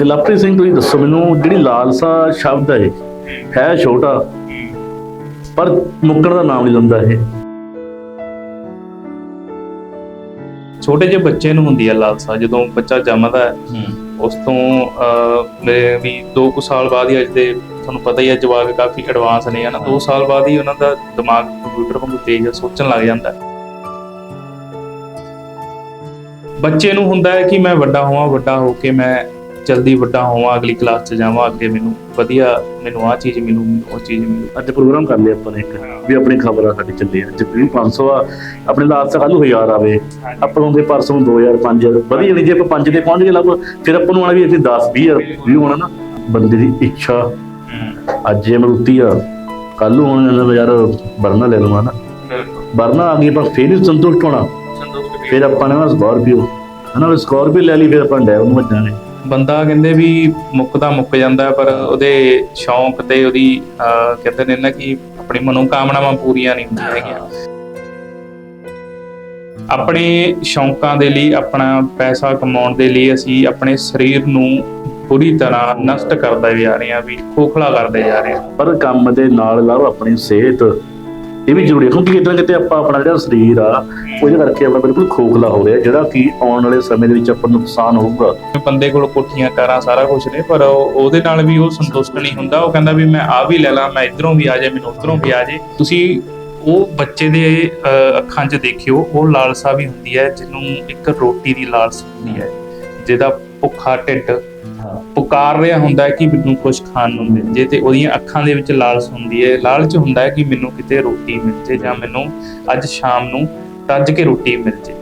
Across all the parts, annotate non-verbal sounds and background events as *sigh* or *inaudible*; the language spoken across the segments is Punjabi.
ਤੇ ਲਵਪ੍ਰੀਤ ਸਿੰਘ ਤੁਸੀਂ ਦੱਸੋ ਮੈਨੂੰ ਜਿਹੜੀ ਲਾਲਸਾ ਸ਼ਬਦ ਹੈ ਹੈ ਛੋਟਾ ਪਰ ਮੁੱਕਣ ਦਾ ਨਾਮ ਨਹੀਂ ਲੈਂਦਾ ਇਹ। ਛੋਟੇ ਜਿਹੇ ਬੱਚੇ ਨੂੰ ਹੁੰਦੀ ਹੈ ਲਾਲਸਾ ਜਦੋਂ ਬੱਚਾ ਜੰਮਦਾ ਹੈ ਉਸ ਤੋਂ ਮੇਰੇ ਵੀ 2 ਕੁ ਸਾਲ ਬਾਅਦ ਹੀ ਅੱਜ ਦੇ ਤੁਹਾਨੂੰ ਪਤਾ ਹੀ ਹੈ ਜਵਾਕ ਕਾਫੀ ਐਡਵਾਂਸ ਨੇ ਹਨਾ। 2 ਸਾਲ ਬਾਅਦ ਹੀ ਉਹਨਾਂ ਦਾ ਦਿਮਾਗ ਕੰਪਿਊਟਰ ਵਾਂਗੂ ਤੇਜ਼ ਸੋਚਣ ਲੱਗ ਜਾਂਦਾ ਹੈ। ਬੱਚੇ ਨੂੰ ਹੁੰਦਾ ਹੈ ਕਿ ਮੈਂ ਵੱਡਾ ਹੋਵਾਂ ਵੱਡਾ ਹੋ ਕੇ ਮੈਂ ਜਲਦੀ ਵੱਡਾ ਹੋਵਾਂ ਅਗਲੀ ਕਲਾਸ 'ਚ ਜਾਵਾਂ ਅੱਗੇ ਮੈਨੂੰ ਵਧੀਆ ਮੈਨੂੰ ਆਹ ਚੀਜ਼ ਮਿਲੂ ਮੈਨੂੰ ਉਹ ਚੀਜ਼ ਮਿਲੂ। ਅੱਜ ਪ੍ਰੋਗਰਾਮ ਕਰ ਲਿਆ ਆਪਾਂ ਨੇ ਇੱਕ ਵੀ ਆਪਣੀ ਖਬਰਾਂ ਸਾਡੀ ਚੱਲੀ ਅੱਜ ਵੀ 500 ਆ ਆਪਣੇ ਲਾਲਸਾ ਕੱਲ ਨੂੰ 1000 ਆਵੇ। ਆਪਾਂ ਨੂੰ ਦੇ ਪਰਸੋਂ 2000 5000 ਵਧੀਆ ਨਹੀਂ ਜੇ ਆਪਾਂ 5 ਤੇ ਪਹੁੰਚ ਗਏ ਲੱਗ ਫਿਰ ਆਪਾਂ ਨੂੰ ਆਣਾ ਵੀ ਅਸੀਂ 10 20000 ਵੀ ਹੋਣਾ ਨਾ। ਬੰਦੇ ਦੀ ਇੱਛਾ। ਅੱਜ ਇਹ ਮਰੂਤੀ ਆ ਕੱਲ ਨੂੰ ਹੋਣ ਜਾਂਦਾ ਯਾਰ ਵਰਨਾ ਲੈ ਲਵਾਂ ਨਾ। ਵਰਨਾ ਆ ਗਈ ਪਰ ਫੇਰ ਸੰਤੁਸ਼ਟ ਹੋਣਾ। ਫਿਰ ਆਪਾਂ ਨੇ ਨਾ ਸਕਾਰਪੀਓ। ਹਨਾ ਸਕਾਰਪੀਓ ਲੈ ਲਈ ਫਿਰ ਆਪਾਂ ਡੈਵ ਨੂੰ ਵੱਜਾਂਗੇ। ਬੰਦਾ ਕਹਿੰਦੇ ਵੀ ਮੁੱਕਦਾ ਮੁੱਕ ਜਾਂਦਾ, ਪਰ ਉਹਦੇ ਸ਼ੌਂਕ ਤੇ ਉਹਦੀ ਕਹਿੰਦੇ ਨੇ ਨਾ ਕਿ ਆਪਣੀ ਮਨੋਕਾਮਨਾਵਾਂ ਪੂਰੀਆਂ ਨਹੀਂ ਹੁੰਦੀਆਂ ਹੈਗੀਆਂ। ਆਪਣੇ ਸ਼ੌਂਕਾਂ ਦੇ ਲਈ, ਆਪਣਾ ਪੈਸਾ ਕਮਾਉਣ ਦੇ ਲਈ ਅਸੀਂ ਆਪਣੇ ਸਰੀਰ ਨੂੰ ਪੂਰੀ ਤਰ੍ਹਾਂ ਨਸ਼ਟ ਕਰਦੇ ਜਾ ਰਹੇ ਹਾਂ, ਵੀ ਖੋਖਲਾ ਕਰਦੇ ਜਾ ਰਹੇ ਹਾਂ। ਪਰ ਕੰਮ ਦੇ ਨਾਲ ਲਾਓ ਆਪਣੀ ਸਿਹਤ ਇਹ ਵੀ ਜ਼ਰੂਰੀ ਹੈ, ਕਿਉਂਕਿ ਕਿਤੇ ਨਾ ਕਿਤੇ ਆਪਾਂ ਆਪਣਾ ਜਿਹੜਾ ਸਰੀਰ ਆ, ਉਹਦੇ ਕਰਕੇ ਆਪਣਾ ਬਿਲਕੁਲ ਖੋਖਲਾ ਹੋ ਰਿਹਾ, ਜਿਹੜਾ ਕਿ ਆਉਣ ਵਾਲੇ ਸਮੇਂ ਦੇ ਵਿੱਚ ਆਪਾਂ ਨੂੰ ਨੁਕਸਾਨ ਹੋਊਗਾ। ਬੰਦੇ ਕੋਲ ਕੋਠੀਆਂ, ਕਾਰਾਂ, ਸਾਰਾ ਕੁਝ ਨੇ, ਪਰ ਉਹਦੇ ਨਾਲ ਵੀ ਉਹ ਸੰਤੁਸ਼ਟ ਨਹੀਂ ਹੁੰਦਾ। ਉਹ ਕਹਿੰਦਾ ਵੀ ਮੈਂ ਆ ਵੀ ਲੈ ਲਾਂ, ਮੈਂ ਇਧਰੋਂ ਵੀ ਆ ਜਾਏ, ਮੈਨੂੰ ਉਧਰੋਂ ਵੀ ਆ ਜਾਏ। ਤੁਸੀਂ ਉਹ ਬੱਚੇ ਦੇ ਅੱਖਾਂ 'ਚ ਦੇਖਿਓ, ਉਹ ਲਾਲਸਾ ਵੀ ਹੁੰਦੀ ਹੈ, ਜਿਹਨੂੰ ਇੱਕ ਰੋਟੀ ਦੀ ਲਾਲਸਾ ਹੁੰਦੀ ਹੈ। ਜਿਹਦਾ ਭੁੱਖਾ ਢਿੱਡ ਪੁਕਾਰ ਰਿਹਾ ਹੁੰਦਾ ਹੈ ਕਿ ਮੈਨੂੰ ਕੁਝ ਖਾਣ ਨੂੰ ਮਿਲ ਜੇ ਤੇ ਉਹਦੀਆਂ ਅੱਖਾਂ ਦੇ ਵਿੱਚ ਲਾਲਸ ਹੁੰਦੀ ਹੈ। ਲਾਲਚ ਹੁੰਦਾ ਹੈ ਕਿ ਮੈਨੂੰ ਕਿਤੇ ਰੋਟੀ ਮਿਲ ਜੇ ਜਾਂ ਮੈਨੂੰ ਅੱਜ ਸ਼ਾਮ ਨੂੰ ਰੱਜ ਕੇ ਰੋਟੀ ਮਿਲ ਜੇ।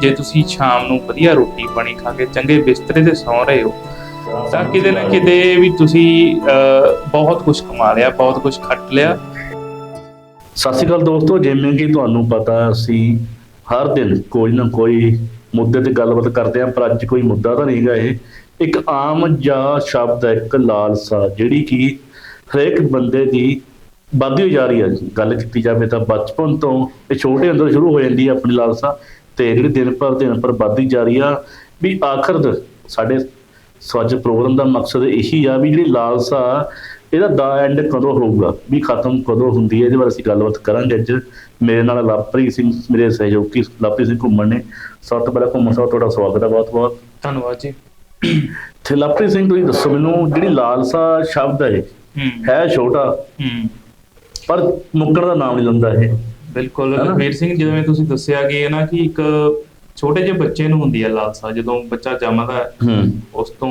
ਜੇ ਤੁਸੀਂ ਸ਼ਾਮ ਨੂੰ ਵਧੀਆ ਰੋਟੀ ਪਾਣੀ ਖਾ ਕੇ ਚੰਗੇ ਬਿਸਤਰੇ ਤੇ ਸੌਂ ਰਹੇ ਹੋ ਤਾਂ ਕਿਤੇ ਨਾ ਕਿਤੇ ਵੀ ਤੁਸੀਂ ਅਹ, ਬਹੁਤ ਕੁਝ ਕਮਾ ਲਿਆ ਬਹੁਤ ਕੁਝ ਖੱਟ ਲਿਆ। ਸਤਿ ਸ਼੍ਰੀ ਅਕਾਲ ਦੋਸਤੋ ਜਿਵੇਂ ਕਿ ਤੁਹਾਨੂੰ ਪਤਾ ਅਸੀਂ ਹਰ ਦਿਨ ਕੋਈ ਨਾ ਕੋਈ ਮੁੱਦੇ ਤੇ ਗੱਲਬਾਤ ਕਰਦੇ ਹਾਂ, ਪਰ ਅੱਜ ਕੋਈ ਮੁੱਦਾ ਤਾਂ ਨਹੀਂਗਾ ਇਹ। ਇੱਕ ਆਮ ਜਾਂ ਸ਼ਬਦ ਹੈ, ਇੱਕ ਲਾਲਸਾ, ਜਿਹੜੀ ਕਿ ਹਰੇਕ ਬੰਦੇ ਦੀ ਵੱਧਦੀ ਜਾ ਰਹੀ ਹੈ। ਗੱਲ ਕੀਤੀ ਜਾਵੇ ਤਾਂ ਬਚਪਨ ਤੋਂ ਇਹ ਛੋਟੇ ਅੰਦਰ ਸ਼ੁਰੂ ਹੋ ਜਾਂਦੀ ਹੈ ਆਪਣੀ ਲਾਲਸਾ, ਤੇ ਜਿਹੜੀ ਦਿਨ ਪਰ ਦਿਨ ਪਰ ਵੱਧਦੀ ਜਾ ਰਹੀ ਆ। ਵੀ ਆਖਰ ਸਾਡੇ ਸਵੱਜ ਪ੍ਰੋਗਰਾਮ ਦਾ ਮਕਸਦ ਇਹੀ ਆ ਵੀ ਜਿਹੜੀ ਲਾਲਸਾ ਇਹਦਾ ਦਾ ਐਂਡ ਕਦੋਂ ਹੋਊਗਾ? ਵੀ ਖਤਮ ਕਦੋਂ ਹੁੰਦੀ ਹੈ? ਇਹਦੇ ਬਾਰੇ ਅਸੀਂ ਗੱਲਬਾਤ ਕਰਾਂਗੇ ਅੱਜ। ਮੇਰੇ ਨਾਲ ਲਵਪ੍ਰੀਤ ਸਿੰਘ ਮੇਰੇ ਸਹਿਯੋਗੀ ਲਵਪ੍ਰੀਤ ਸਿੰਘ ਘੁੰਮਣ ਨੇ। ਸਭ ਤੋਂ ਪਹਿਲਾਂ ਘੁੰਮਣ ਸਾਹਿਬ ਤੁਹਾਡਾ ਸਵਾਗਤ ਹੈ ਬਹੁਤ ਬਹੁਤ। ਧੰਨਵਾਦ ਜੀ। ਤੇ ਲਵਪ੍ਰੀਤ ਸਿੰਘ ਤੁਸੀਂ ਦੱਸੋ ਮੈਨੂੰ ਜਿਹੜੀ ਲਾਲਸਾ ਸ਼ਬਦ ਹੈ ਹੂੰ। ਛੋਟਾ ਪਰ ਮੁੱਕਣ ਦਾ ਨਾਮ ਨਹੀਂ ਲੈਂਦਾ ਇਹ। ਬਿਲਕੁਲ? ਰਘਵੀਰ ਸਿੰਘ ਜਿਵੇਂ ਤੁਸੀਂ ਦੱਸਿਆ ਕਿ ਹੈ ਨਾ ਕਿ ਇੱਕ ਛੋਟੇ ਜਿਹੇ ਬੱਚੇ ਨੂੰ ਹੁੰਦੀ ਹੈ ਲਾਲਸਾ। ਜਦੋਂ ਬੱਚਾ ਜੰਮਦਾ ਹੈ ਉਸ ਤੋਂ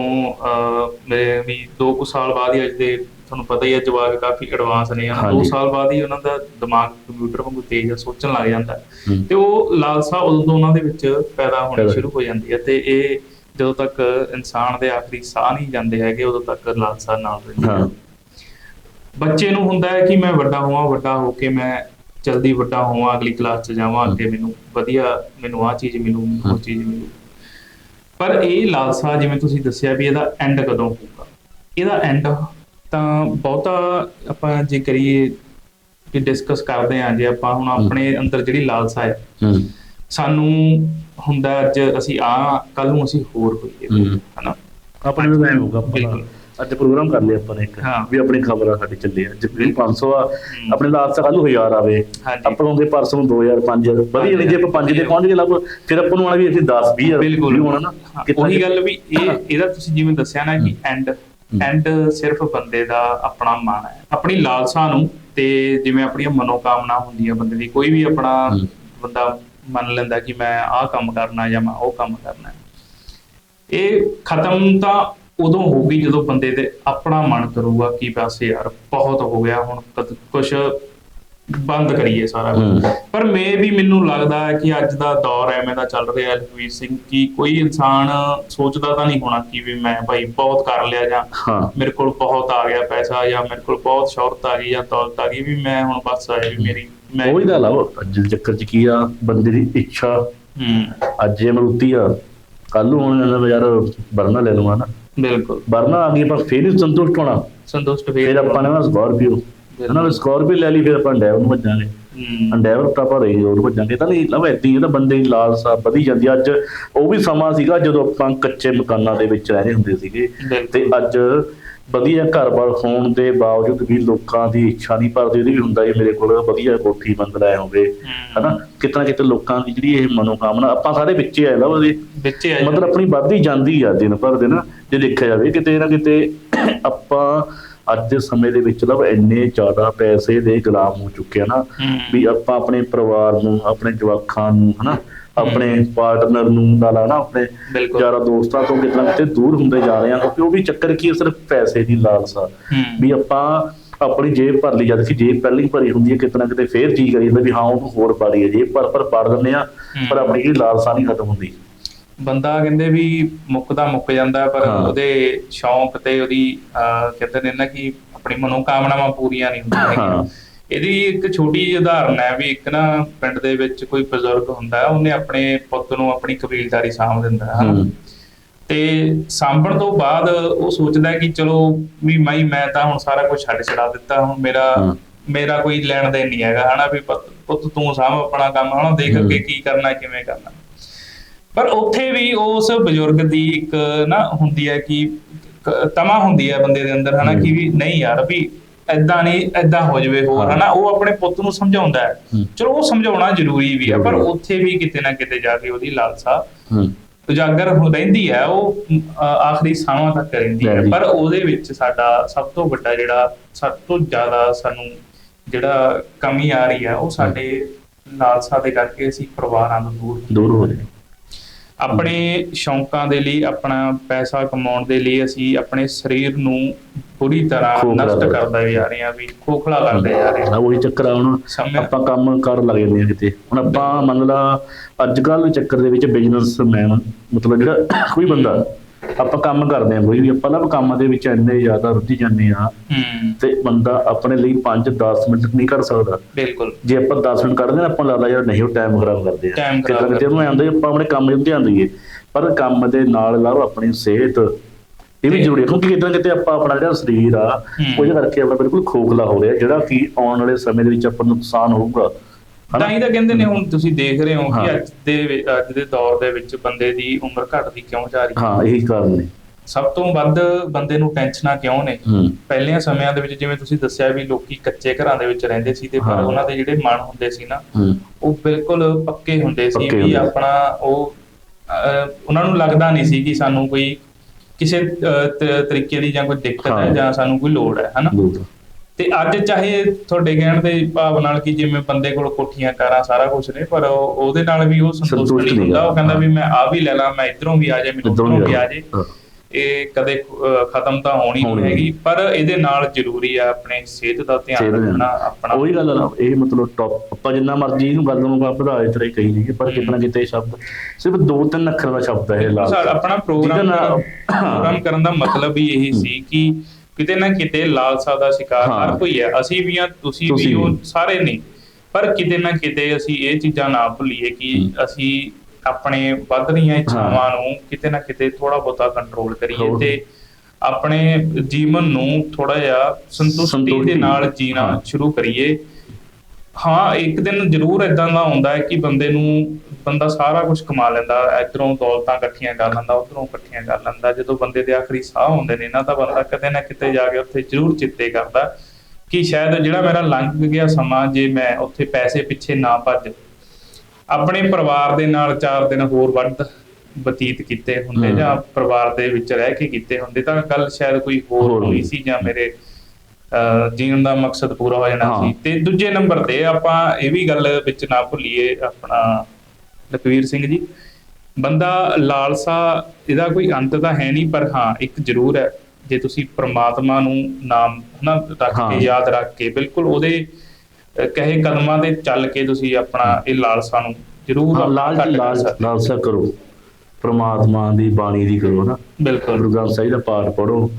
ਮੇਰੇ ਵੀ 2 ਕੁ ਸਾਲ ਬਾਅਦ ਹੀ ਅੱਜ ਦੇ ਤੁਹਾਨੂੰ ਪਤਾ ਹੀ ਹੈ ਜਵਾਕ ਕਾਫੀ ਐਡਵਾਂਸ ਨੇ ਹਨਾ 2 ਹਾਂਜੀ। ਸਾਲ ਬਾਅਦ ਹੀ ਉਹਨਾਂ ਦਾ ਦਿਮਾਗ ਕੰਪਿਊਟਰ ਵਾਂਗੂ ਤੇਜ਼ ਆ, ਸੋਚਣ ਲੱਗ ਜਾਂਦਾ। ਤੇ ਉਹ ਲਾਲਸਾ ਉਦੋਂ ਤੋਂ ਉਹਨਾਂ ਦੇ ਵਿੱਚ ਪੈਦਾ ਹੋਣੀ। ਸ਼ੁਰੂ ਹੋ ਜਾਂਦੀ ਹੈ ਤੇ ਇਹ ਜਦੋਂ ਤੱਕ ਇਨਸਾਨ ਦੇ ਆਖਰੀ ਸਾਹ ਨਹੀਂ ਜਾਂਦੇ ਹੈਗੇ ਉਦੋਂ ਤੱਕ ਲਾਲਸਾ ਨਾਲ ਰਹਿੰਦੀ ਹੈ ਬੱਚੇ ਨੂੰ ਹੁੰਦਾ ਹੈ ਕਿ ਮੈਂ ਵੱਡਾ ਹੋਵਾਂ ਵੱਡਾ ਹੋ ਕੇ ਮੈਂ ਜਲਦੀ ਵੱਡਾ ਹੋਵਾਂ ਅਗਲੀ ਕਲਾਸ 'ਚ ਜਾਵਾਂ ਅੱਗੇ ਮੈਨੂੰ ਵਧੀਆ ਮੈਨੂੰ ਆਹ ਚੀਜ਼ ਮਿਲੂ ਉਹ ਚੀਜ਼ ਮਿਲੂ ਪਰ ਇਹ ਲਾਲਸਾ ਜਿਵੇਂ ਤੁਸੀਂ ਦੱਸਿਆ ਵੀ ਇਹਦਾ ਐਂਡ ਕਦੋਂ ਹੋਊਗਾ ਇਹਦਾ ਐਂਡ ਤਾਂ ਬਹੁਤਾ ਆਪਾਂ ਜੇ ਕਰੀਏ ਕਿ ਡਿਸਕਸ ਕਰਦੇ ਆਂ ਜੇ ਆਪਾਂ ਹੁਣ ਆਪਣੇ ਅੰਦਰ ਜਿਹੜੀ ਲਾਲਸਾ ਹੈ ਸਾਨੂੰ ਹੁੰਦਾ ਅੱਜ ਅਸੀਂ ਆ ਕੱਲ ਨੂੰ ਅਸੀਂ ਹੋਰ ਹੋਈਏ। ਹਨਾ? ਆਪਣੇ ਵੀ ਐਂ ਹੋਊਗਾ ਆਪਾਂ ਬਿਲਕੁਲ। ਅੱਜ ਪ੍ਰੋਗਰਾਮ ਕਰ ਲਿਆ ਆਪਾਂ ਨੇ ਇੱਕ ਹਾਂ। ਵੀ ਆਪਣੀ ਖਬਰਾਂ ਸਾਡੀ ਚੱਲੀ ਅੱਜ ਵੀ 500 ਆ ਆਪਣੇ ਲਾਲਸਾ ਕੱਲ ਨੂੰ 1000 ਆਵੇ। ਆਪਾਂ ਨੂੰ ਦੇ ਪਰਸੋਂ 2000 5000 ਵਧੀਆ ਨਹੀਂ ਜੇ ਆਪਾਂ 5 ਤੇ ਪਹੁੰਚ ਗਏ ਲੱਗ ਫਿਰ ਆਪਾਂ ਨੂੰ ਆਣਾ ਵੀ ਅਸੀਂ 10 20000 ਬਿਲਕੁਲ। ਹੋਣਾ ਨਾ। ਉਹੀ ਗੱਲ ਵੀ ਇਹ ਇਹਦਾ ਤੁਸੀਂ ਜਿਵੇਂ ਦੱਸਿਆ ਨਾ ਕਿ ਐਂਡ ਐਂਡ ਸਿਰਫ ਬੰਦੇ ਦਾ ਆਪਣਾ ਮਨ ਹੈ ਆਪਣੀ ਲਾਲਸਾ ਨੂੰ ਤੇ ਜਿਵੇਂ ਆਪਣੀਆਂ ਮਨੋਕਾਮਨਾ ਹੁੰਦੀਆਂ ਬੰਦੇ ਦੀ ਕੋਈ ਵੀ ਆਪਣਾ। ਬੰਦਾ ਮੰਨ ਲੈਂਦਾ ਕਿ ਮੈਂ ਆਹ ਕੰਮ ਕਰਨਾ ਜਾਂ ਮੈਂ ਉਹ ਕੰਮ ਕਰਨਾ। ਇਹ ਖਤਮ ਤਾਂ ਉਦੋਂ ਹੋਊਗੀ ਜਦੋਂ ਬੰਦੇ ਦੇ ਆਪਣਾ ਮਨ ਕਰੂਗਾ ਕਿ ਬਸ ਯਾਰ ਬਹੁਤ ਹੋ ਗਿਆ ਹੁਣ ਕੁਝ ਬੰਦ ਕਰੀਏ ਸਾਰਾ। ਪਰ ਮੈਂ ਵੀ ਮੈਨੂੰ ਲੱਗਦਾ ਹੈ ਕਿ ਅੱਜ ਦਾ ਦੌਰ ਐਵੇਂ ਦਾ ਚੱਲ ਰਿਹਾ ਹੈ ਲਖਵੀਰ ਸਿੰਘ ਕਿ ਕੋਈ ਇਨਸਾਨ ਸੋਚਦਾ ਤਾਂ ਨਹੀਂ ਹੋਣਾ ਕਿ ਵੀ ਮੈਂ ਭਾਈ ਬਹੁਤ ਕਰ ਲਿਆ ਜਾਂ ਹਾਂ। ਮੇਰੇ ਕੋਲ ਬਹੁਤ ਆ ਗਿਆ ਪੈਸਾ ਜਾਂ ਮੇਰੇ ਕੋਲ ਬਹੁਤ ਸ਼ੌਹਰਤ ਆ ਗਈ ਜਾਂ ਦੌਲਤ ਆ ਗਈ ਵੀ ਮੈਂ ਹੁਣ ਬਸ ਆਏ ਵੀ ਮੇਰੀ ਮੈਂ ਉਹੀ ਗੱਲ ਆ ਅੱਜ ਦੇ ਚੱਕਰ ਚ ਕੀ ਆ ਬੰਦੇ ਦੀ ਇੱਛਾ ਹੂੰ। ਅੱਜ ਇਹ ਮਰੂਤੀ ਆ ਕੱਲ ਨੂੰ ਹੋਣ ਯਾਰ ਵਰਨਾ ਲੈ ਲਵਾਂ ਨਾ। ਬਿਲਕੁਲ। ਵਰਨਾ ਆ ਗਈ ਪਰ ਫੇਰ ਨਹੀਂ ਸੰਤੁਸ਼ਟ ਹੋਣਾ। ਸੰਤੁਸ਼ਟ ਫਿਰ। ਆਪਾਂ ਨੇ ਨਾ ਸਕਾਰਪੀਓ ਹਨਾ ਸਕਾਰਪੀਓ ਲੈ ਲਈ ਫਿਰ ਆਪਾਂ ਡੈਵ ਨੂੰ ਵੱਜਾਂਗੇ ਹੂੰ। ਅੰਡੈਵਰ ਤਾਂ ਭਰੇ ਜ਼ੋਰ ਭੱਜਾਂਗੇ। ਤਾਂ ਨਹੀਂ ਲਵ ਐਦੀ ਇਹ ਤਾਂ ਬੰਦੇ ਦੀ ਲਾਲਸਾ ਵਧੀ ਜਾਂਦੀ। ਅੱਜ ਉਹ ਵੀ ਸਮਾਂ ਸੀਗਾ ਜਦੋਂ ਆਪਾਂ ਕੱਚੇ ਮਕਾਨਾਂ ਦੇ ਵਿੱਚ ਰਹਿੰਦੇ ਹੁੰਦੇ ਸੀਗੇ। ਤੇ ਅੱਜ ਵਧੀਆ ਘਰ-ਬਾਰ ਹੋਣ ਦੇ ਬਾਵਜੂਦ ਵੀ ਲੋਕਾਂ ਦੀ ਇੱਛਾ ਨਹੀਂ ਭਰਦੀ ਉਹਦੀ ਵੀ ਹੁੰਦਾ ਇਹ ਮੇਰੇ ਕੋਲ ਵਧੀਆ ਕੋਠੀ ਬੰਗਲਾ ਹੋਵੇ। ਹਨਾ? ਕਿਤਨਾ ਕਿਤੇ ਲੋਕਾਂ ਦੀ ਜਿਹੜੀ ਇਹ ਮਨੋਕਾਮਨਾ ਆਪਾਂ ਸਾਰੇ ਵਿੱਚੇ ਆਏ ਲਾ ਉਹਦੇ ਵਿੱਚ ਹੀ ਆ ਮਤਲਬ ਆਪਣੀ ਵੱਧਦੀ ਜਾਂਦੀ ਆ ਦਿਨ ਪਰ ਦਿਨ। ਜੇ ਦੇਖਿਆ ਜਾਵੇ ਕਿਤੇ ਨਾ ਕਿਤੇ ਆਪਾਂ ਅੱਜ ਦੇ ਸਮੇਂ ਦੇ ਵਿੱਚ ਲਵ ਇੰਨੇ ਜ਼ਿਆਦਾ ਪੈਸੇ ਦੇ ਗੁਲਾਮ ਹੋ ਚੁੱਕੇ ਆ ਨਾ। ਵੀ ਆਪਾਂ ਆਪਣੇ ਪਰਿਵਾਰ ਨੂੰ ਆਪਣੇ ਜਵਾਕਾਂ ਨੂੰ ਹਨਾ ਆਪਣੇ ਪਾਰਟਨਰ ਨੂੰ ਨਾਲਾ ਨਾ ਆਪਣੇ ਯਾਰਾਂ ਦੋਸਤਾਂ ਤੋਂ ਕਿਤੇ ਨਾ ਕਿਤੇ ਦੂਰ ਹੁੰਦੇ ਜਾ ਰਹੇ ਆ ਕਿਉਂਕਿ ਉਹ ਵੀ ਚੱਕਰ ਕੀ ਹੈ ਸਿਰਫ ਪੈਸੇ ਦੀ ਲਾਲਸਾ ਵੀ ਆਪਾਂ ਆਪਣੀ ਜੇਬ ਭਰ ਲਈ ਜਦ ਕਿ ਜੇਬ ਪਹਿਲਾਂ ਹੀ ਭਰੀ ਹੁੰਦੀ ਹੈ ਕਿਤੇ ਨਾ ਕਿਤੇ ਫੇਰ ਜੀ ਕਰੀ ਜਾਂਦਾ ਵੀ ਹਾਂ ਉਹ ਹੋਰ ਪਾ ਲਈ ਹੈ ਜੇਬ ਭਰ ਭਰ ਪਾੜ ਦਿੰਦੇ ਆ ਪਰ ਆਪਣੀ ਜਿਹੜੀ ਲਾਲਸਾ ਨਹੀਂ ਖਤਮ ਹੁੰਦੀ। ਬੰਦਾ ਕਹਿੰਦੇ ਵੀ ਮੁੱਕਦਾ ਮੁੱਕ ਜਾਂਦਾ ਪਰ। ਉਹਦੇ ਸ਼ੌਂਕ ਤੇ ਉਹਦੀ ਕਹਿੰਦੇ ਨੇ ਨਾ ਕਿ ਆਪਣੀ ਮਨੋਕਾਮਨਾਵਾਂ ਪੂਰੀਆਂ ਨਹੀਂ ਹੁੰਦੀਆਂ ਇਹਦੀ ਇੱਕ ਛੋਟੀ ਜਿਹੀ ਉਦਾਹਰਨ ਹੈ ਵੀ ਇੱਕ ਨਾ ਪਿੰਡ ਦੇ ਵਿੱਚ ਕੋਈ ਬਜ਼ੁਰਗ ਹੁੰਦਾ ਹੈ ਉਹਨੇ ਆਪਣੇ ਪੁੱਤ ਨੂੰ ਆਪਣੀ ਕਬੀਲਦਾਰੀ ਸਾਂਭ ਦਿੰਦਾ ਹੈ ਤੇ ਸਾਂਭਣ ਤੋਂ ਬਾਅਦ ਉਹ ਸੋਚਦਾ ਹੈ ਕਿ ਚਲੋ ਵੀ ਮੈਂ ਮੈਂ ਤਾਂ ਹੁਣ ਸਾਰਾ ਕੁਝ ਛੱਡ ਛੜਾ ਦਿੱਤਾ ਹੁਣ ਮੇਰਾ। ਮੇਰਾ ਕੋਈ ਲੈਣ ਦੇਣ ਨਹੀਂ ਹੈਗਾ ਹਨਾ ਵੀ ਪੁੱਤ ਤੂੰ ਸਾਂਭ ਆਪਣਾ ਕੰਮ ਹਨਾ ਦੇਖ। ਅੱਗੇ ਕੀ ਕਰਨਾ ਕਿਵੇਂ ਕਰਨਾ ਪਰ ਉੱਥੇ ਵੀ ਉਸ ਬਜ਼ੁਰਗ ਦੀ ਇੱਕ ਨਾ ਹੁੰਦੀ ਹੈ ਕਿ ਤਮਾ ਹੁੰਦੀ ਹੈ ਬੰਦੇ ਦੇ ਅੰਦਰ ਹਨਾ। ਕਿ ਵੀ ਨਹੀਂ ਯਾਰ ਵੀ ਐਦਾਂ ਨਹੀਂ ਐਦਾਂ ਹੋ ਜਾਵੇ ਹੋਰ ਹਾਂ। ਹਨਾ ਉਹ ਆਪਣੇ ਪੁੱਤ ਨੂੰ ਸਮਝਾਉਂਦਾ ਹੈ। ਚਲੋ ਉਹ ਸਮਝਾਉਣਾ ਜ਼ਰੂਰੀ ਵੀ ਹੈ ਪਰ। ਉੱਥੇ ਵੀ ਕਿਤੇ ਨਾ ਕਿਤੇ ਜਾ ਕੇ ਉਹਦੀ ਲਾਲਸਾ ਹੂੰ ਉਜਾਗਰ ਹੋ ਰਹਿੰਦੀ ਹੈ ਉਹ ਆਖਰੀ ਸਾਹਾਂ ਤੱਕ ਰਹਿੰਦੀ ਹੈ। ਪਰ ਉਹਦੇ ਵਿੱਚ ਸਾਡਾ ਸਭ ਤੋਂ ਵੱਡਾ ਜਿਹੜਾ ਸਭ ਤੋਂ ਜ਼ਿਆਦਾ ਸਾਨੂੰ ਜਿਹੜਾ ਕਮੀ ਆ ਰਹੀ ਹੈ ਉਹ ਸਾਡੇ ਲਾਲਸਾ ਦੇ ਕਰਕੇ ਅਸੀਂ ਪਰਿਵਾਰਾਂ ਤੋਂ ਦੂਰ ਦੂਰ ਹੋ ਜਾਏ ਆਪਣੇ ਸ਼ੌਂਕਾਂ ਦੇ ਲਈ ਆਪਣਾ ਪੈਸਾ ਕਮਾਉਣ ਦੇ ਲਈ ਅਸੀਂ ਆਪਣੇ ਸਰੀਰ ਨੂੰ ਪੂਰੀ ਤਰ੍ਹਾਂ ਨਸ਼ਟ ਕਰ- ਕਰਦੇ ਜਾ ਰਹੇ ਹਾਂ ਵੀ ਖੋਖਲਾ ਕਰਦੇ ਜਾ ਰਹੇ ਹਾਂ। ਉਹੀ ਚੱਕਰ ਆ ਹੁਣ ਆਪਾਂ ਕੰਮ ਕਰ ਲੱਗ ਜਾਂਦੇ ਆ ਕਿਤੇ। ਹੁਣ ਆਪਾਂ ਮੰਨ ਲਾ ਅੱਜ ਕੱਲ੍ਹ ਦੇ ਚੱਕਰ ਦੇ ਵਿੱਚ ਬਿਜ਼ਨਸਮੈਨ ਮਤਲਬ ਜਿਹੜਾ ਕੋਈ ਬੰਦਾ ਆਪਾਂ ਕੰਮ ਕਰਦੇ ਆ ਕੋਈ ਵੀ ਆਪਾਂ ਨਾ ਕੰਮ ਦੇ ਵਿੱਚ ਇੰਨੇ ਜ਼ਿਆਦਾ ਰੁੱਝੀ ਜਾਂਦੇ ਆ ਤੇ ਬੰਦਾ ਆਪਣੇ ਲਈ 5-10 ਮਿੰਟ ਨਹੀਂ ਕਰ ਸਕਦਾ। ਬਿਲਕੁਲ। ਜੇ ਆਪਾਂ 10 ਮਿੰਟ ਕੱਢਦੇ ਨਾ ਆਪਾਂ ਲੱਗਦਾ ਯਾਰ ਨਹੀਂ ਉਹ ਟਾਈਮ ਖਰਾਬ ਕਰਦੇ ਆ। ਕਿਤੇ ਨਾ ਕਿਤੇ ਉਹਨੂੰ ਆਉਂਦੇ ਆਪਾਂ ਆਪਣੇ ਕੰਮ 'ਚ ਧਿਆਨ ਦਈਏ। ਪਰ ਕੰਮ ਦੇ ਨਾਲ ਨਾਲ ਆਪਣੀ ਸਿਹਤ ਇਹ ਵੀ ਤੇ- ਜ਼ਰੂਰੀ ਹੈ ਕਿਉਂਕਿ ਕਿਤੇ ਨਾ ਕਿਤੇ ਆਪਾਂ ਆਪਣਾ ਜਿਹੜਾ ਸਰੀਰ ਆ। ਉਹਦੇ ਕਰਕੇ ਆਪਣਾ ਬਿਲਕੁਲ ਖੋਖਲਾ ਹੋ ਰਿਹਾ ਜਿਹੜਾ ਕਿ ਆਉਣ ਵਾਲੇ ਸਮੇਂ ਦੇ ਵਿੱਚ ਆਪਾਂ ਨੂੰ ਨੁਕਸਾਨ ਹੋਊਗਾ? ਤਾਂ ਹੀ ਤਾਂ ਕਹਿੰਦੇ ਨੇ ਹੁਣ ਤੁਸੀਂ ਦੇਖ ਰਹੇ ਹੋ। ਕਿ ਅੱਜ ਦੇ ਅੱਜ ਦੇ ਦੌਰ ਦੇ ਵਿੱਚ ਬੰਦੇ ਦੀ ਉਮਰ ਘਟਦੀ ਕਿਉਂ ਜਾ ਰਹੀ ਹੈ? ਹਾਂ ਇਹੀ ਕਾਰਨ ਨੇ। ਸਭ ਤੋਂ ਵੱਧ ਬੰਦੇ ਨੂੰ ਟੈਨਸ਼ਨਾਂ ਕਿਉਂ ਨੇ? ਪਹਿਲਿਆਂ ਸਮਿਆਂ ਦੇ ਵਿੱਚ ਜਿਵੇਂ ਤੁਸੀਂ ਦੱਸਿਆ ਵੀ ਲੋਕੀ ਕੱਚੇ ਘਰਾਂ ਦੇ ਵਿੱਚ ਰਹਿੰਦੇ ਸੀ ਤੇ ਪਰ। ਉਹਨਾਂ ਦੇ ਜਿਹੜੇ ਮਨ ਹੁੰਦੇ ਸੀ ਨਾ ਉਹ ਬਿਲਕੁਲ ਪੱਕੇ ਹੁੰਦੇ ਸੀ ਵੀ। ਆਪਣਾ ਉਹ ਉਹਨਾਂ ਨੂੰ ਲੱਗਦਾ ਨਹੀਂ ਸੀ ਕਿ ਸਾਨੂੰ ਕੋਈ ਕਿਸੇ ਤਰੀਕੇ ਦੀ ਜਾਂ ਕੋਈ ਦਿੱਕਤ ਹੈ। ਜਾਂ ਸਾਨੂੰ ਕੋਈ ਲੋੜ ਹੈ ਹਨਾ? ਤੇ ਅੱਜ ਚਾਹੇ ਤੁਹਾਡੇ ਕਹਿਣ ਦੇ ਭਾਵ ਨਾਲ ਕਿ ਜਿਵੇਂ ਬੰਦੇ ਕੋਲ ਕੋਠੀਆਂ ਕਾਰਾਂ ਸਾਰਾ ਕੁਝ ਨੇ ਪਰ ਉਹ- ਉਹਦੇ ਨਾਲ ਵੀ ਉਹ ਸੰਤੁਸ਼ਟ ਨਹੀਂ ਨਹੀਂ ਹੁੰਦਾ। ਉਹ ਕਹਿੰਦਾ। ਵੀ ਮੈਂ ਆ ਵੀ ਲੈ ਲਾਂ ਮੈਂ ਇਧਰੋਂ ਵੀ ਆ ਜਾ ਮੈਨੂੰ ਉਧਰੋਂ ਵੀ ਆ ਜੇ। ਇਹ ਕਦੇ ਖਤਮ ਤਾਂ ਹੋਣੀ ਨਹੀਂ ਹੈਗੀ ਨਹੀਂ। ਪਰ ਇਹਦੇ ਨਾਲ ਜ਼ਰੂਰੀ ਆ ਆਪਣੇ ਸਿਹਤ ਦਾ ਧਿਆਨ ਰੱਖਣਾ ਆਪਣਾ। ਉਹੀ ਗੱਲ ਆ ਇਹ ਮਤਲਬ ਟੌਪ ਆਪਾਂ ਜਿੰਨਾ ਮਰਜ਼ੀ ਇਹਨੂੰ ਗੱਲ ਨੂੰ ਵਧਾ ਇਸ ਤਰ੍ਹਾਂ ਹੀ ਕਹੀ ਜਾਈਏ ਪਰ ਕਿਤਨਾ ਕਿਤੇ ਸ਼ਬਦ ਸਿਰਫ ਦੋ ਤਿੰਨ ਅੱਖਰ ਦਾ ਸ਼ਬਦ ਹੈ ਇਹ ਆਪਣਾ ਪ੍ਰੋਗਰਾਮ ਕਰਨ ਦਾ ਮਤਲਬ ਵੀ ਇਹੀ ਸੀ ਕਿ ਕਿਤੇ ਨਾ ਕਿਤੇ ਲਾਲਸਾ ਦਾ ਸ਼ਿਕਾਰ। ਹਰ ਕੋਈ ਹੈ ਅਸੀਂ ਵੀ ਆ ਤੁਸੀਂ ਵੀ ਉਹ। ਸਾਰੇ ਨਹੀਂ ਪਰ ਕਿਤੇ ਨਾ ਕਿਤੇ ਅਸੀਂ ਇਹ ਚੀਜ਼ਾਂ ਨਾ ਭੁੱਲੀਏ ਕਿ। ਅਸੀਂ ਆਪਣੇ ਵੱਧ ਰਹੀਆਂ ਇੱਛਾਵਾਂ ਨੂੰ ਕਿਤੇ ਨਾ ਕਿਤੇ ਥੋੜਾ ਬਹੁਤਾ ਕੰਟਰੋਲ ਕਰੀਏ। ਤੇ ਆਪਣੇ ਜੀਵਨ ਨੂੰ ਥੋੜਾ ਜਿਹਾ ਸੰਤੁਸ਼ਟੀ ਦੇ। ਨਾਲ ਜੀਣਾ। ਸ਼ੁਰੂ ਕਰੀਏ ਹਾਂ ਇੱਕ ਦਿਨ ਜ਼ਰੂਰ ਇਦਾਂ ਦਾ ਹੁੰਦਾ ਹੈ ਕਿ ਬੰਦੇ ਨੂੰ ਬੰਦਾ ਸਾਰਾ ਕੁਝ ਕਮਾ ਲੈਂਦਾ ਇਧਰੋਂ ਦੌਲਤਾਂ ਇਕੱਠੀਆਂ ਕਰ ਲੈਂਦਾ ਉਧਰੋਂ ਇਕੱਠੀਆਂ ਕਰ ਲੈਂਦਾ ਜਦੋਂ ਬੰਦੇ ਦੇ ਆਖਰੀ ਸਾਹ ਹੁੰਦੇ ਨੇ ਨਾ ਤਾਂ ਬੰਦਾ ਕਿਤੇ ਨਾ ਕਿਤੇ ਜਾ ਕੇ ਉੱਥੇ ਜ਼ਰੂਰ ਚਿੱਤੇ ਕਰਦਾ ਕਿ ਸ਼ਾਇਦ ਜਿਹੜਾ ਮੇਰਾ ਲੰਘ ਗਿਆ ਸਮਾਂ ਜੇ ਮੈਂ ਉੱਥੇ ਪੈਸੇ ਪਿੱਛੇ ਨਾ ਭੱਜ ਆਪਣੇ ਪਰਿਵਾਰ ਦੇ ਨਾਲ ਚਾਰ ਦਿਨ ਹੋਰ ਵੱਧ ਬਤੀਤ ਕੀਤੇ ਹੁੰਦੇ। ਜਾਂ ਪਰਿਵਾਰ ਦੇ ਵਿੱਚ ਰਹਿ ਕੇ ਕੀਤੇ ਹੁੰਦੇ ਤਾਂ ਗੱਲ ਸ਼ਾਇਦ ਕੋਈ ਹੋਰ ਹੋਰ ਹੋਈ ਸੀ ਜਾਂ ਮੇਰੇ ਜੀਵਨ ਦਾ ਮਕਸਦ ਪੂਰਾ ਹੋ ਜਾਣਾ। ਸੀ। ਤੇ ਦੂਜੇ ਨੰਬਰ ਤੇ ਆਪਾਂ ਇਹ ਵੀ ਗੱਲ ਵਿੱਚ ਨਾ ਭੁੱਲੀਏ ਆਪਣਾ ਲਖਵੀਰ ਸਿੰਘ ਜੀ। ਬੰਦਾ ਲਾਲਸਾ ਇਹਦਾ ਕੋਈ ਅੰਤ ਤਾਂ ਹੈ ਨਹੀਂ ਪਰ ਹਾਂ ਇੱਕ ਜ਼ਰੂਰ ਹੈ। ਜੇ ਤੁਸੀਂ ਪ੍ਰਮਾਤਮਾ ਨੂੰ ਨਾਮ ਨਾ ਰੱਖ। ਕੇ ਯਾਦ ਰੱਖ ਕੇ ਬਿਲਕੁਲ ਉਹਦੇ ਕਹੇ ਕਦਮਾਂ ਤੇ ਚੱਲ ਕੇ ਤੁਸੀਂ ਆਪਣਾ ਇਹ ਲਾਲਸਾ ਨੂੰ ਜ਼ਰੂਰ। ਲਾਲਸਾ ਕਰੋ। ਪ੍ਰਮਾਤਮਾ ਦੀ ਬਾਣੀ ਦੀ ਕਰੋ ਨਾ। ਬਿਲਕੁਲ। ਗੁਰੂ ਗ੍ਰੰਥ ਸਾਹਿਬ ਦਾ ਪਾਠ ਪੜੋ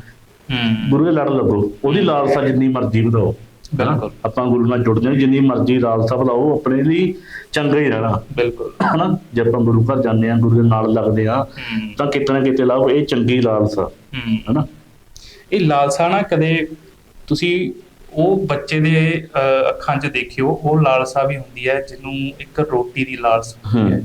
ਗੁਰੂ ਦੇ ਲੜ ਲੱਗੋ ਉਹਦੀ ਲਾਲਸਾ ਜਿੰਨੀ ਮਰਜ਼ੀ ਵਧਾਓ? ਬਿਲਕੁਲ। ਆਪਾਂ ਗੁਰੂ ਨਾਲ ਜੁੜ ਜਾਈਏ ਜਿੰਨੀ ਮਰਜ਼ੀ ਲਾਲਸਾ ਵਧਾਓ ਆਪਣੇ ਲਈ ਚੰਗਾ ਹੀ ਰਹਿਣਾ। ਬਿਲਕੁਲ। ਹਨਾ? ਜੇ ਆਪਾਂ ਗੁਰੂ ਘਰ ਜਾਂਦੇ ਆ ਗੁਰੂ ਦੇ ਨਾਲ ਲੱਗਦੇ ਆ ਤਾਂ ਕਿਤੇ ਨਾ ਕਿਤੇ ਲਾਭ ਇਹ ਚੰਗੀ ਲਾਲਸਾ। ਹਨਾ? ਇਹ ਲਾਲਸਾ ਨਾ ਕਦੇ ਤੁਸੀਂ ਉਹ ਬੱਚੇ ਦੇ ਅੱਖਾਂ 'ਚ ਦੇਖਿਓ ਉਹ ਲਾਲਸਾ ਵੀ ਹੁੰਦੀ ਹੈ ਜਿਹਨੂੰ ਇੱਕ ਰੋਟੀ ਦੀ ਲਾਲਸਾ ਹੁੰਦੀ ਹੈ।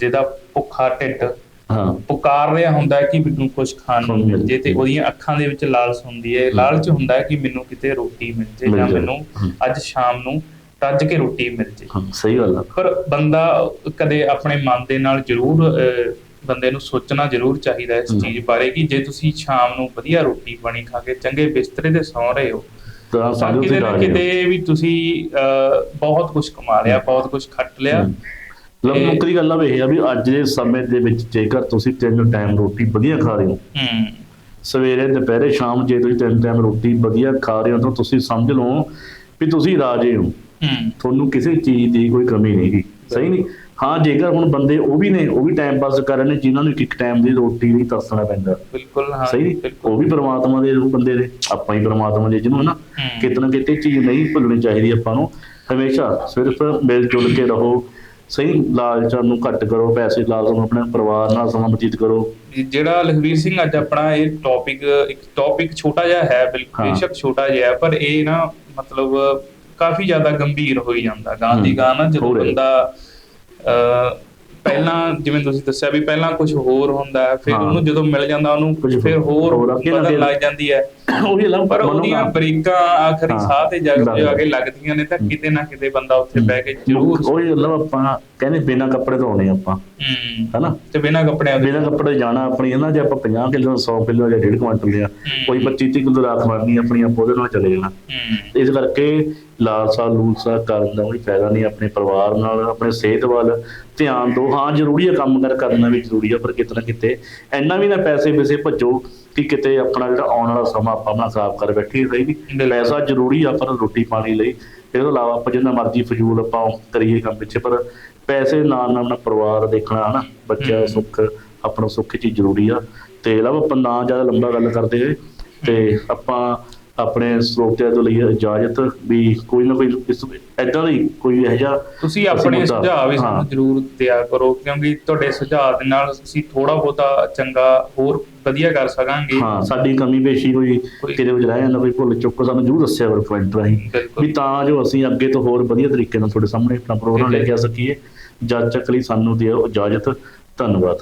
ਜਿਹਦਾ ਭੁੱਖਾ ਢਿੱਡ ਹਾਂ ਪੁਕਾਰ ਰਿਹਾ ਹੁੰਦਾ ਹੈ ਕਿ ਮੈਨੂੰ ਕੁਝ ਖਾਣ ਨੂੰ ਮਿਲ ਜੇ ਤੇ। ਉਹਦੀਆਂ ਅੱਖਾਂ ਦੇ ਵਿੱਚ ਲਾਲਸ ਹੁੰਦੀ ਹੈ ਲਾਲਚ ਹੁੰਦਾ ਹੈ ਕਿ ਮੈਨੂੰ ਕਿਤੇ ਰੋਟੀ ਮਿਲ ਜੇ ਜਾਂ। ਮੈਨੂੰ। ਅੱਜ ਸ਼ਾਮ ਨੂੰ ਰੱਜ ਕੇ ਰੋਟੀ ਮਿਲ ਜੇ ਹਾਂ ਸਹੀ ਗੱਲ ਆ ਪਰ ਬੰਦਾ ਕਦੇ ਆਪਣੇ ਮਨ ਦੇ ਨਾਲ ਜ਼ਰੂਰ ਬੰਦੇ ਨੂੰ ਸੋਚਣਾ ਜ਼ਰੂਰ ਚਾਹੀਦਾ ਹੈ ਇਸ। ਚੀਜ਼ ਬਾਰੇ ਕਿ ਜੇ ਤੁਸੀਂ ਸ਼ਾਮ ਨੂੰ ਵਧੀਆ ਰੋਟੀ ਪਾਣੀ ਖਾ ਕੇ ਚੰਗੇ ਬਿਸਤਰੇ ਤੇ ਸੌਂ ਰਹੇ ਹੋ ਤਾਂ ਕਿਤੇ ਨਾ ਹੋ। ਕਿਤੇ ਵੀ ਤੁਸੀਂ ਬਹੁਤ ਕੁਝ ਕਮਾ ਲਿਆ ਬਹੁਤ ਕੁਝ ਖੱਟ ਲਿਆ। ਮਤਲਬ ਮੁੱਕਦੀ ਗੱਲ ਆ ਇਹ ਆ ਵੀ ਅੱਜ ਦੇ ਸਮੇਂ ਦੇ ਵਿੱਚ ਜੇਕਰ ਤੁਸੀਂ ਤਿੰਨ ਟਾਈਮ ਰੋਟੀ ਵਧੀਆ ਖਾ ਰਹੇ ਹੋ ਹੂੰ। ਸਵੇਰੇ ਦੁਪਹਿਰੇ ਸ਼ਾਮ ਜੇ ਤੁਸੀਂ ਤਿੰਨ ਟਾਈਮ ਰੋਟੀ ਵਧੀਆ ਖਾ ਰਹੇ ਹੋ ਤਾਂ ਤੁਸੀਂ ਸਮਝ ਲਓ ਵੀ ਤੁਸੀਂ ਰਾਜੇ ਹੋ। ਤੁਹਾਨੂੰ ਕਿਸੇ ਚੀਜ਼ ਦੀ ਕੋਈ ਕਮੀ ਨਹੀਂ ਗੀ। ਸਹੀ ਨਹੀਂ? ਹਾਂ ਜੇਕਰ ਹੁਣ ਬੰਦੇ ਉਹ ਵੀ ਨੇ ਉਹ ਵੀ ਟਾਈਮ ਪਾਸ ਕਰ ਰਹੇ ਨੇ ਜਿਨ੍ਹਾਂ ਨੂੰ ਇੱਕ ਟਾਈਮ ਦੀ ਰੋਟੀ ਲਈ ਤਰਸਣਾ ਪੈਂਦਾ। ਬਿਲਕੁਲ ਹਾਂ ਸਹੀ ਉਹ ਵੀ ਪ੍ਰਮਾਤਮਾ ਦੇ ਰੂਪ ਬੰਦੇ ਦੇ ਆਪਾਂ ਹੀ ਪ੍ਰਮਾਤਮਾ ਦੇ ਜਿਹਨੂੰ ਹਨਾ ਹਮ। ਕਿਤੇ ਨਾ ਕਿਤੇ ਚੀਜ਼ ਨਹੀਂ ਭੁੱਲਣੀ ਚਾਹੀਦੀ ਆਪਾਂ ਨੂੰ। ਹਮੇਸ਼ਾ ਸਿਰਫ ਮਿਲ ਜੁਲ ਕੇ ਰਹੋ ਸਹੀ ਲਾਲਚਾਂ ਨੂੰ ਘੱਟ ਕਰੋ ਪੈਸੇ ਲਾਲਚ ਨੂੰ ਆਪਣੇ ਪਰਿਵਾਰ ਨਾਲ ਸਮਾਂ ਬਤੀਤ ਕਰੋ ਜਿਹੜਾ ਲਖਵੀਰ ਸਿੰਘ ਅੱਜ ਆਪਣਾ ਇਹ ਟੌਪਿਕ ਇੱਕ ਟੌਪਿਕ ਛੋਟਾ ਜਿਹਾ ਹੈ ਬਿਲਕੁਲ। ਬੇਸ਼ੱਕ ਛੋਟਾ ਜਿਹਾ ਪਰ ਇਹ ਨਾ ਮਤਲਬ ਕਾਫੀ ਜ਼ਿਆਦਾ ਗੰਭੀਰ ਹੋਈ ਜਾਂਦਾ ਗਾਂ ਦੀ। ਗਾਂ ਨਾ ਜਦੋਂ। ਬੰਦਾ ਪਹਿਲਾਂ ਜਿਵੇਂ ਤੁਸੀਂ ਦੱਸਿਆ ਵੀ ਪਹਿਲਾਂ ਕੁਝ ਹੋਰ ਹੁੰਦਾ ਹੈ। ਫਿਰ। ਉਹਨੂੰ ਜਦੋਂ ਮਿਲ ਜਾਂਦਾ ਉਹਨੂੰ ਕੁਝ ਫਿਰ ਹੋਰ ਅੱਗੇ ਫਿਰ- ਲੱਗ ਜਾਂਦੀ। ਹੈ। *clears throat* ਉਹੀ ਲੱਭ ਪਰ ਉਹਦੀਆਂ ਬਰੀਕਾਂ ਆਖਰੀ। ਸਾਹ ਤੇ ਜਾ ਲੱਗਦਾ। ਜਾ ਕੇ ਲੱਗਦੀਆਂ ਨੇ ਤਾਂ ਕਿਤੇ ਨਾ ਕਿਤੇ ਬੰਦਾ ਉੱਥੇ ਬਹਿ ਕੇ ਜ਼ਰੂਰ ਉਹੀ ਲੱਭ ਆਪਾਂ ਕਹਿੰਦੇ ਬਿਨਾ ਕੱਪੜੇ ਧੋਣੇ ਆਪਾਂ। ਹੂੰ। ਹਨਾ? ਤੇ ਬਿਨਾਂ ਕੱਪੜਿਆਂ ਦੇ। ਬਿਨਾ ਕੱਪੜੇ ਜਾਣਾ ਆਪਣੀ ਹਨਾ ਜੇ ਆਪਾਂ 50 ਕਿਲੋ 100 ਕਿਲੋ ਜਾਂ 1.5 ਕੁਇੰਟਲ ਲਿਆ ਕੋਈ 25 30 ਕਿਲੋ ਰਾਤ ਮਾਰਨੀ ਆਪਣੀ ਆਪ ਉਹਦੇ ਨਾਲ ਚਲੇ ਜਾਣਾ। ਹੂੰ। ਇਸ ਕਰਕੇ ਲਾਲਸਾ ਲੂਲਸਾ ਕਰਨ ਦਾ ਕੋਈ ਫਾਇਦਾ ਨਹੀਂ ਆਪਣੇ ਪਰਿਵਾਰ ਨਾਲ ਆਪਣੇ ਸਿਹਤ ਵੱਲ ਧਿਆਨ ਦਿਓ। ਹਾਂ ਜ਼ਰੂਰੀ ਹੈ ਕੰਮ ਕਰ ਕਰਨਾ ਵੀ ਜ਼ਰੂਰੀ ਹੈ ਪਰ ਕਿਤੇ ਨਾ ਕਿਤੇ ਇੰਨਾ ਵੀ ਨਾ ਪੈਸੇ ਵੈਸੇ ਭੱਜੋ ਕਿ ਕਿਤੇ ਆਪਣਾ ਜਿਹੜਾ ਆਉਣ ਵਾਲਾ ਸਮਾਂ ਆਪਾਂ ਆਪਣਾ ਖਰਾਬ ਕਰ ਬੈਠੀ ਸਹੀ। ਪੈਸਾ ਜ਼ਰੂਰੀ ਆ ਪਰ ਰੋਟੀ ਪਾਣੀ ਲਈ। ਇਹਦੇ ਤੋਂ ਇਲਾਵਾ ਆਪਾਂ ਜਿੰਨਾ ਮਰਜ਼ੀ ਫਜ਼ੂਲ ਆਪਾਂ ਕਰੀਏ ਕੰਮ ਪਿੱਛੇ ਪਰ ਪੈਸੇ ਨਾਲ ਨਾਲ ਆਪਣਾ ਪਰਿਵਾਰ ਦੇਖਣਾ ਹਨਾ? ਬੱਚਿਆਂ ਦਾ ਹਮ। ਸੁੱਖ ਆਪਣਾ ਸੁੱਖ ਚੀਜ਼ ਜ਼ਰੂਰੀ ਆ। ਤੇ ਇਲਾਵਾ ਆਪਾਂ ਨਾ ਜ਼ਿਆਦਾ ਲੰਬਾ ਗੱਲ ਕਰਦੇ ਹੋਏ ਤੇ ਆਪਾਂ ਆਪਣੇ ਸਰੋਤਿਆਂ ਤੋਂ ਲਈ ਇਜਾਜ਼ਤ ਵੀ ਕੋਈ ਨਾ ਕੋਈ ਇਸ ਐਦਾਂ ਦੀ ਕੋਈ ਇਹੋ ਜਿਹਾ ਤੁਸੀਂ ਆਪਣੇ ਸੁਝਾਅ ਵੀ। ਸਾਨੂੰ ਜ਼ਰੂਰ ਦਿਆ ਕਰੋ ਕਿਉਂਕਿ ਤੁਹਾਡੇ ਸੁਝਾਅ ਦੇ ਨਾਲ ਅਸੀਂ ਥੋੜਾ ਬਹੁਤਾ ਚੰਗਾ ਹੋਰ ਵਧੀਆ ਕਰ ਸਕਾਂਗੇ। ਹਾਂ ਸਾਡੀ ਕਮੀ ਪੇਸ਼ੀ ਕੋਈ ਕਿਤੇ ਵਿੱਚ ਰਹਿ ਜਾਂਦਾ ਕੋਈ ਭੁੱਲ ਚੁੱਕ ਸਾਨੂੰ ਜ਼ਰੂਰ ਦੱਸਿਆ ਕਰੋ ਕਮੈਂਟ ਰਾਹੀਂ। ਵੀ ਤਾਂ ਜੋ ਅਸੀਂ ਅੱਗੇ ਤੋਂ ਹੋਰ ਵਧੀਆ ਤਰੀਕੇ ਨਾਲ ਤੁਹਾਡੇ ਸਾਹਮਣੇ ਆਪਣਾ ਪ੍ਰੋਗਰਾਮ ਲੈ ਕੇ ਆ ਸਕੀਏ ਜਦ ਤੱਕ ਲਈ ਸਾਨੂੰ ਦਿਓ ਇਜਾਜ਼ਤ। ਧੰਨਵਾਦ।